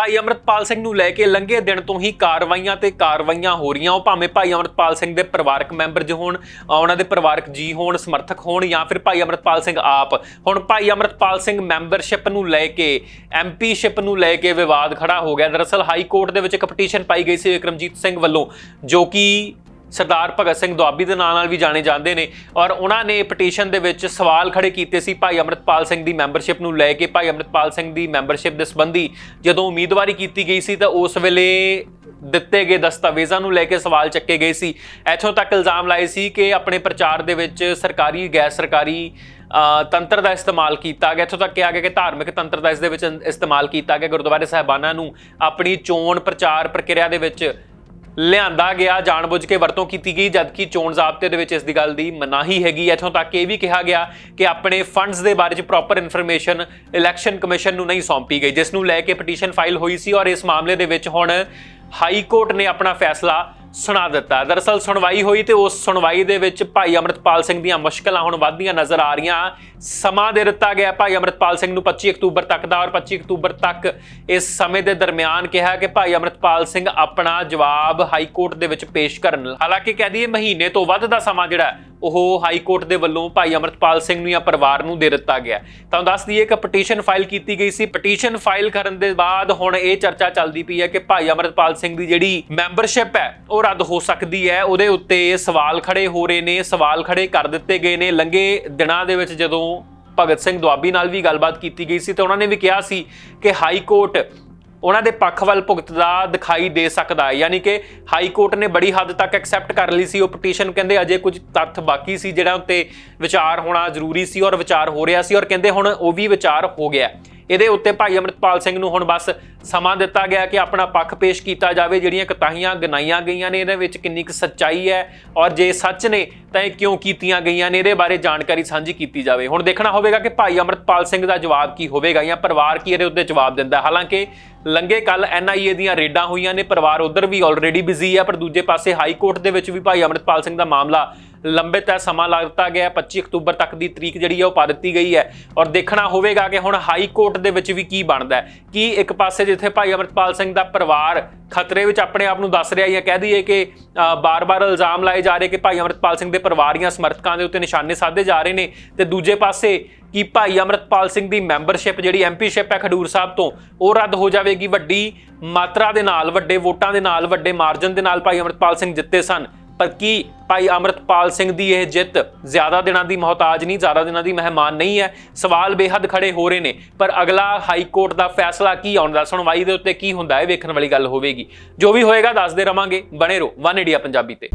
ਭਾਈ ਅਮਰਤਪਾਲ ਸਿੰਘ ਨੂੰ ਲੈ ਕੇ ਲੰਘੇ ਦਿਨ ਤੋਂ ਹੀ ਕਾਰਵਾਈਆਂ ਤੇ ਕਾਰਵਾਈਆਂ ਹੋ ਰਹੀਆਂ। ਉਹ ਭਾਵੇਂ ਭਾਈ ਅਮਰਤਪਾਲ ਸਿੰਘ ਦੇ ਪਰਿਵਾਰਕ ਮੈਂਬਰ ਜੋ ਹੋਣ, ਉਹਨਾਂ ਦੇ ਪਰਿਵਾਰਕ ਜੀ ਹੋਣ, ਸਮਰਥਕ ਹੋਣ ਜਾਂ ਫਿਰ ਭਾਈ ਅਮਰਤਪਾਲ ਸਿੰਘ ਆਪ। ਹੁਣ ਭਾਈ ਅਮਰਤਪਾਲ ਸਿੰਘ ਮੈਂਬਰਸ਼ਿਪ ਨੂੰ ਲੈ ਕੇ, ਐਮਪੀਸ਼ਿਪ ਨੂੰ ਲੈ ਕੇ ਵਿਵਾਦ ਖੜਾ ਹੋ ਗਿਆ। ਦਰਅਸਲ ਹਾਈ ਕੋਰਟ ਦੇ ਵਿੱਚ ਇੱਕ ਪਟੀਸ਼ਨ ਪਾਈ ਗਈ ਸੀ ਵਿਕਰਮਜੀਤ ਸਿੰਘ ਵੱਲੋਂ, ਜੋ ਕਿ ਸਰਦਾਰ ਭਗਤ ਸਿੰਘ ਦੁਆਬੀ ਦੇ ਨਾਂ ਨਾਲ ਵੀ ਜਾਣੇ ਜਾਂਦੇ ਨੇ ਔਰ ਉਹਨਾਂ ਨੇ ਪਟੀਸ਼ਨ ਦੇ ਵਿੱਚ ਸਵਾਲ ਖੜੇ ਕੀਤੇ ਸੀ ਭਾਈ ਅਮਰਤਪਾਲ ਸਿੰਘ ਦੀ ਮੈਂਬਰਸ਼ਿਪ ਨੂੰ ਲੈ ਕੇ। ਭਾਈ ਅਮਰਤਪਾਲ ਸਿੰਘ ਦੀ ਮੈਂਬਰਸ਼ਿਪ ਦੇ ਸੰਬੰਧੀ ਜਦੋਂ ਉਮੀਦਵਾਰੀ ਕੀਤੀ ਗਈ ਸੀ ਤਾਂ ਉਸ ਵੇਲੇ ਦਿੱਤੇ ਗਏ ਦਸਤਾਵੇਜ਼ਾਂ ਨੂੰ ਲੈ ਕੇ ਸਵਾਲ ਚੱਕੇ ਗਏ ਸੀ। ਇੱਥੋਂ ਤੱਕ ਇਲਜ਼ਾਮ ਲਾਏ ਸੀ ਕਿ ਆਪਣੇ ਪ੍ਰਚਾਰ ਦੇ ਵਿੱਚ ਸਰਕਾਰੀ ਗੈਰ ਸਰਕਾਰੀ ਤੰਤਰ ਦਾ ਇਸਤੇਮਾਲ ਕੀਤਾ ਗਿਆ। ਇੱਥੋਂ ਤੱਕ ਕਿਹਾ ਗਿਆ ਕਿ ਧਾਰਮਿਕ ਤੰਤਰ ਦਾ ਇਸ ਦੇ ਵਿੱਚ ਇਸਤੇਮਾਲ ਕੀਤਾ ਗਿਆ। ਗੁਰਦੁਆਰੇ ਸਾਹਿਬਾਨਾਂ ਨੂੰ ਆਪਣੀ ਚੋਣ ਪ੍ਰਚਾਰ ਪ੍ਰਕਿਰਿਆ ਦੇ ਵਿੱਚ ਲਿਆਂਦਾ ਗਿਆ, ਜਾਣਬੁੱਝ ਕੇ ਵਰਤੋਂ ਕੀਤੀ ਗਈ, ਜਦਕਿ ਚੋਣ ਜ਼ਾਬਤੇ ਦੇ ਵਿੱਚ ਇਸ ਦੀ ਗੱਲ ਦੀ ਮਨਾਹੀ ਹੈਗੀ ਇੱਥੋਂ ਤੱਕ ਇਹ ਵੀ ਕਿਹਾ ਗਿਆ ਕਿ ਆਪਣੇ ਫੰਡਸ ਦੇ ਬਾਰੇ ਚ ਪ੍ਰੋਪਰ ਇਨਫੋਰਮੇਸ਼ਨ ਇਲੈਕਸ਼ਨ ਕਮਿਸ਼ਨ ਨੂੰ ਨਹੀਂ ਸੌਂਪੀ ਗਈ, ਜਿਸ ਨੂੰ ਲੈ ਕੇ ਪਟੀਸ਼ਨ ਫਾਈਲ ਹੋਈ ਸੀ ਔਰ ਇਸ ਮਾਮਲੇ ਦੇ ਵਿੱਚ ਹੁਣ ਹਾਈ ਕੋਰਟ ਨੇ ਆਪਣਾ ਫੈਸਲਾ ਸੁਣਾ ਦਿੱਤਾ। ਦਰਅਸਲ ਸੁਣਵਾਈ ਹੋਈ ਤੇ ਉਸ ਸੁਣਵਾਈ ਦੇ ਵਿੱਚ ਭਾਈ ਅਮਰਤਪਾਲ ਸਿੰਘ ਦੀਆਂ ਮੁਸ਼ਕਲਾਂ ਹੁਣ ਵੱਧਦੀਆਂ ਨਜ਼ਰ ਆ ਰਹੀਆਂ। ਸਮਾਂ ਦੇ ਦਿੱਤਾ ਗਿਆ ਭਾਈ ਅਮਰਤਪਾਲ ਸਿੰਘ ਨੂੰ 25 ਅਕਤੂਬਰ ਤੱਕ ਦਾ ਔਰ 25 ਅਕਤੂਬਰ ਤੱਕ ਇਸ ਸਮੇਂ ਦੇ ਦਰਮਿਆਨ ਕਿਹਾ ਕਿ ਭਾਈ ਅਮਰਤਪਾਲ ਸਿੰਘ ਆਪਣਾ ਜਵਾਬ ਹਾਈ ਕੋਰਟ ਦੇ ਵਿੱਚ ਪੇਸ਼ ਕਰਨ। ਹਾਲਾਂਕਿ ਕਹਿ ਦਈਏ ਮਹੀਨੇ ਤੋਂ ਵੱਧ ਦਾ ਸਮਾਂ ਜਿਹੜਾ ਉਹ ਹਾਈ ਕੋਰਟ ਦੇ ਵੱਲੋਂ ਭਾਈ ਅਮਰਤਪਾਲ ਸਿੰਘ ਨੂੰ ਜਾਂ ਪਰਿਵਾਰ ਨੂੰ ਦੇ ਦਿੱਤਾ ਗਿਆ ਤਾਂ ਦੱਸ ਦਈਏ ਕਿ ਪਟੀਸ਼ਨ ਫਾਈਲ ਕੀਤੀ ਗਈ ਸੀ। ਪਟੀਸ਼ਨ ਫਾਈਲ ਕਰਨ ਦੇ ਬਾਅਦ ਹੁਣ ਇਹ ਚਰਚਾ ਚੱਲਦੀ ਪਈ ਹੈ ਕਿ ਭਾਈ ਅਮਰਤਪਾਲ ਸਿੰਘ ਦੀ ਜਿਹੜੀ ਮੈਂਬਰਸ਼ਿਪ ਹੈ, ਉਹ ਰੱਦ ਹੋ ਸਕਦੀ ਹੈ। ਉਹਦੇ ਉੱਤੇ ਸਵਾਲ ਖੜੇ ਹੋ ਰਹੇ ਨੇ, ਸਵਾਲ ਖੜੇ ਕਰ ਦਿੱਤੇ ਗਏ ਨੇ। ਲੰਗੇ ਦਿਨਾਂ ਦੇ ਵਿੱਚ ਜਦੋਂ ਭਗਤ ਸਿੰਘ ਦੁਆਬੀ ਨਾਲ ਵੀ ਗੱਲਬਾਤ ਕੀਤੀ ਗਈ ਸੀ, ਤਾਂ ਉਹਨਾਂ ਨੇ ਵੀ ਕਿਹਾ ਸੀ ਕਿ ਹਾਈ ਕੋਰਟ ਉਹਨਾਂ ਦੇ ਪੱਖ ਵੱਲ ਭੁਗਤਦਾ ਦਿਖਾਈ ਦੇ ਸਕਦਾ ਹੈ। ਯਾਨੀ ਕਿ ਹਾਈ ਕੋਰਟ ਨੇ ਬੜੀ ਹੱਦ ਤੱਕ ਐਕਸੈਪਟ ਕਰ ਲਈ ਸੀ। ਉਹ ਪਟੀਸ਼ਨ ਕਹਿੰਦੇ ਅਜੇ ਕੁਝ ਤੱਥ ਬਾਕੀ ਸੀ, ਜਿਹੜਾ ਉੱਤੇ ਵਿਚਾਰ ਹੋਣਾ ਜ਼ਰੂਰੀ ਸੀ ਔਰ ਵਿਚਾਰ ਹੋ ਰਿਹਾ ਸੀ। ਔਰ ਕਹਿੰਦੇ ਹੁਣ ਉਹ ਵੀ ਵਿਚਾਰ ਹੋ ਗਿਆ। ਇਹਦੇ ਉੱਤੇ ਭਾਈ ਅਮਰਿਤਪਾਲ ਸਿੰਘ ਨੂੰ ਹੁਣ ਬਸ ਸਮਾਂ ਦਿੱਤਾ ਗਿਆ ਕਿ ਆਪਣਾ ਪੱਖ ਪੇਸ਼ ਕੀਤਾ ਜਾਵੇ, ਜਿਹੜੀਆਂ ਕਤਾਹੀਆਂ ਗਨਾਈਆਂ ਗਈਆਂ ਨੇ, ਇਹਦੇ ਵਿੱਚ ਕਿੰਨੀ ਕੁ ਸੱਚਾਈ ਹੈ ਔਰ ਜੇ ਸੱਚ ਨੇ ਤਾਂ ਇਹ ਕਿਉਂ ਕੀਤੀਆਂ ਗਈਆਂ ਨੇ, ਇਹਦੇ ਬਾਰੇ ਜਾਣਕਾਰੀ ਸਾਂਝੀ ਕੀਤੀ ਜਾਵੇ ਹੁਣ ਦੇਖਣਾ ਹੋਵੇਗਾ ਕਿ ਭਾਈ ਅਮਰਿਤਪਾਲ ਸਿੰਘ ਦਾ ਜਵਾਬ ਕੀ ਹੋਵੇਗਾ ਜਾਂ ਪਰਿਵਾਰ ਕੀ ਇਹਦੇ ਉੱਤੇ ਜਵਾਬ ਦਿੰਦਾ ਹੈ। ਹਾਲਾਂਕਿ ਲੰਗੇ ਕੱਲ ਐਨਆਈਏ ਦੀਆਂ ਰੇਡਾਂ ਹੋਈਆਂ ਨੇ, ਪਰਿਵਾਰ ਉਧਰ ਵੀ ਆਲਰੇਡੀ ਬਿਜ਼ੀ ਹੈ, ਪਰ ਦੂਜੇ ਪਾਸੇ ਹਾਈ ਕੋਰਟ ਦੇ ਵਿੱਚ ਵੀ ਭਾਈ ਅਮਰਿਤਪਾਲ ਸਿੰਘ ਦਾ ਮਾਮਲਾ ਲੰਬਿਤ ਹੈ, ਸਮਾਂ ਲੱਗ ਦਿੱਤਾ ਗਿਆ ਹੈ। 25 ਅਕਤੂਬਰ ਤੱਕ ਦੀ ਤਰੀਕ ਜਿਹੜੀ ਹੈ ਉਹ ਪਾ ਦਿੱਤੀ ਗਈ ਹੈ ਔਰ ਦੇਖਣਾ ਹੋਵੇਗਾ ਕਿ ਹੁਣ ਹਾਈ ਕੋਰਟ ਦੇ ਵਿੱਚ ਵੀ ਕੀ ਬਣਦਾ ਹੈ ਕੀ ਇੱਕ ਪਾਸੇ ਜਿੱਥੇ ਭਾਈ ਅਮਰਿਤਪਾਲ ਸਿੰਘ ਦਾ ਪਰਿਵਾਰ ਖਤਰੇ ਵਿੱਚ ਆਪਣੇ ਆਪ ਨੂੰ ਦੱਸ ਰਿਹਾ ਜਾਂ ਕਹਿ ਦਈਏ ਕਿ ਅ, ਬਾਰ-ਬਾਰ ਇਲਜ਼ਾਮ ਲਾਏ ਜਾ ਰਹੇ ਕਿ ਭਾਈ ਅਮਰਿਤਪਾਲ ਸਿੰਘ ਦੇ ਪਰਿਵਾਰ ਜਾਂ ਸਮਰਥਕਾਂ ਦੇ ਉੱਤੇ ਨਿਸ਼ਾਨੇ ਸਾਧੇ ਜਾ ਰਹੇ ਨੇ। ਤੇ ਦੂਜੇ ਪਾਸੇ ਕਿ ਭਾਈ ਅਮਰਿਤਪਾਲ ਸਿੰਘ ਦੀ ਮੈਂਬਰਸ਼ਿਪ ਜਿਹੜੀ ਐਮਪੀਸ਼ਿਪ ਹੈ ਖਡੂਰ ਸਾਹਿਬ ਤੋਂ ਉਹ ਰੱਦ ਹੋ ਜਾਵੇਗੀ ਵੱਡੀ ਮਾਤਰਾ ਦੇ ਨਾਲ ਵੱਡੇ ਵੋਟਾਂ ਦੇ ਨਾਲ ਵੱਡੇ ਮਾਰਜਨ ਦੇ ਨਾਲ ਭਾਈ ਅਮਰਿਤਪਾਲ ਸਿੰਘ ਜਿੱਤੇ ਸਨ। ਪਰ ਕੀ ਭਾਈ ਅਮਰਤਪਾਲ ਸਿੰਘ ਦੀ ਇਹ ਜਿੱਤ ਜ਼ਿਆਦਾ ਦਿਨਾਂ ਦੀ ਮੁਹਤਾਜ ਨਹੀਂ, ਜ਼ਿਆਦਾ ਦਿਨਾਂ ਦੀ ਮਹਿਮਾਨ ਨਹੀਂ ਹੈ? ਸਵਾਲ ਬੇਹੱਦ ਖੜੇ ਹੋ ਰਹੇ ਨੇ, ਪਰ ਅਗਲਾ ਹਾਈ ਕੋਰਟ ਦਾ ਫੈਸਲਾ ਕੀ ਆਉਂਦਾ ਸੁਣਵਾਈ ਦੇ ਉੱਤੇ ਕੀ ਹੁੰਦਾ ਹੈ, ਵੇਖਣ ਵਾਲੀ ਗੱਲ ਹੋਵੇਗੀ। ਜੋ ਵੀ ਹੋਏਗਾ, ਦੱਸਦੇ ਰਵਾਂਗੇ। ਬਣੇ ਰਹੋ, ਵਨ ਇੰਡੀਆ ਪੰਜਾਬੀ ਤੇ।